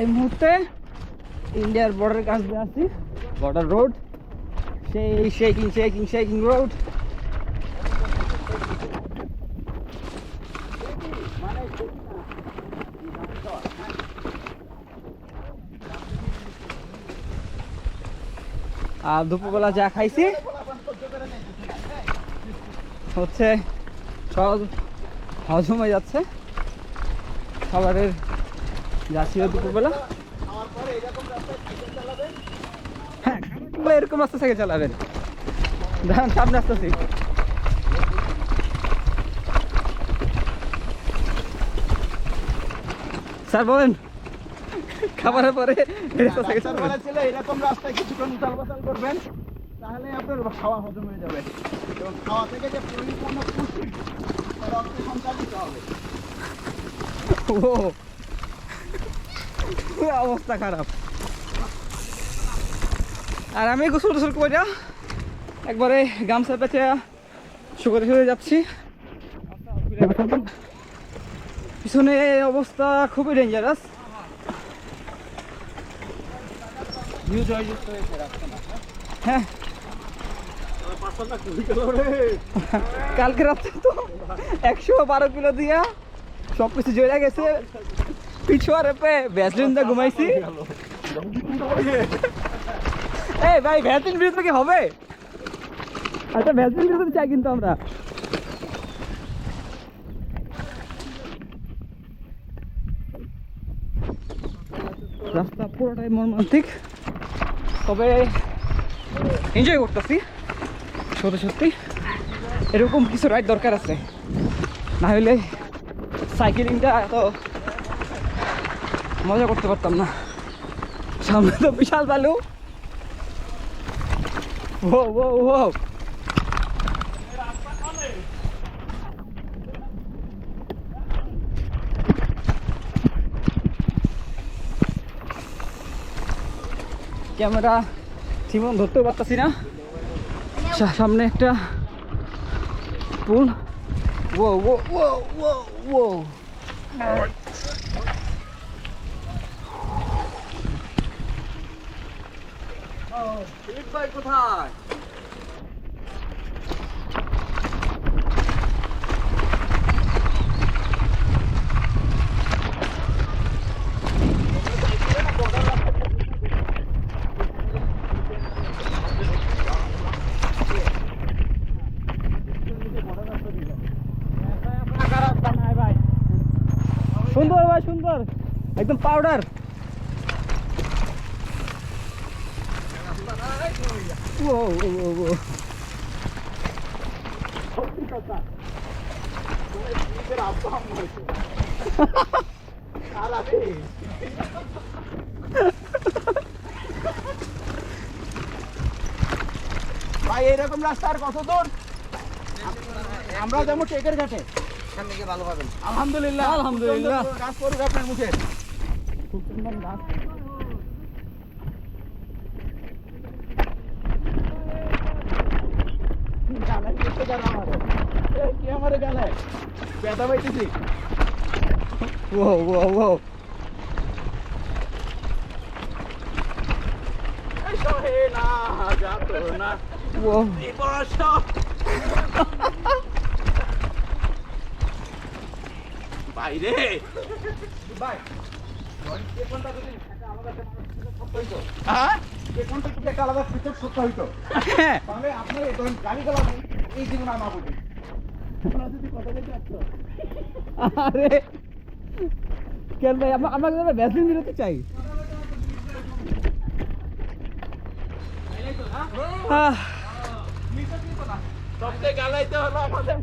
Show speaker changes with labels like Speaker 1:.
Speaker 1: এই মুহূর্তে ইন্ডিয়ার বর্ডারের কাছ দিয়ে আছি বর্ডার রোড সেই শেকিং শেকিং শেকিং রোড আর দুপুরবেলা যা খাইছি, হচ্ছে সব হজম হয়ে যাচ্ছে। খাবারের যাচ্ছিল দুপুরবেলা হ্যাঁ এরকম রাস্তা থেকে চালাবেন। দেখেন সামনে আসতেছি। স্যার বলেন। খাবারের পরে
Speaker 2: এরকম রাস্তায় কিছুক্ষণ উতাল করবেন তাহলে আপনার খাওয়া হজম হয়ে যাবে। এবং খাওয়া থেকে যে পরিপূর্ণ পুষ্টি রক্তে সঞ্চালিত হবে।
Speaker 1: ও পুরো অবস্থা খারাপ। আর আমি গোসল টোসল করে একবারে গামছা পেঁচে শুকোতে শুয়ে যাচ্ছি। পিছনে অবস্থা খুবই ডেঞ্জারাস হ্যাঁ। কালকে রাত্রে তো একশো বারো কিলো দিয়া সব কিছু জড়ে গেছে। পিছুয়ারে পে ভ্যাসলিন দিয়ে ঘুমাইছি। এই ভাই ভ্যাসলিন বিরুদ্ধে কি হবে? আচ্ছা ভ্যাসলিন বিরুদ্ধে চাই কিন্তু আমরা। রাস্তা পুরোটাই মর্মান্তিক। তবে এনজয় করতেছি সত্যি সত্যি। এরকম কিছু রাইড দরকার আছে। না হলে সাইকেলিংটা এত মজা করতে পারতাম না। সামনে তো বিশাল বালু। ও ও ও ক্যামেরা ঠিকমন ধরতেও পারতাছি না। সামনে একটা পুল। ও ও ও ও ও কোথায়? সুন্দর ভাই সুন্দর। একদম পাউডার ও ও ও ও
Speaker 2: ভাই এইরকম রাস্তা আর কত দূর? আমরা যেমন টেকের ঘাটে।
Speaker 3: ভালো পাবেন
Speaker 2: আলহামদুলিল্লাহ।
Speaker 1: আলহামদুলিল্লাহ।
Speaker 2: গাছ পড়ুক আপনার মুখে। খুব সুন্দর গাছ। দিচ্ছে কেন আমারে? কি আমারে গালায়? ব্যথা পাইতেছি।
Speaker 1: ও ও ও।
Speaker 2: বাইরে হইতো,
Speaker 1: হ্যাঁ
Speaker 2: যে কোনটা একটা আলাদা পৃথক সত্য হইতো
Speaker 1: হ্যাঁ
Speaker 2: তাহলে আপনার গাড়ি চালা এই জীবন আরে
Speaker 1: কেন ভাই? আমরা আমরা ভ্যাসলিন দিতে চাই। আহ।
Speaker 2: সবচেয়ে গালাইতে হলো আমাদের।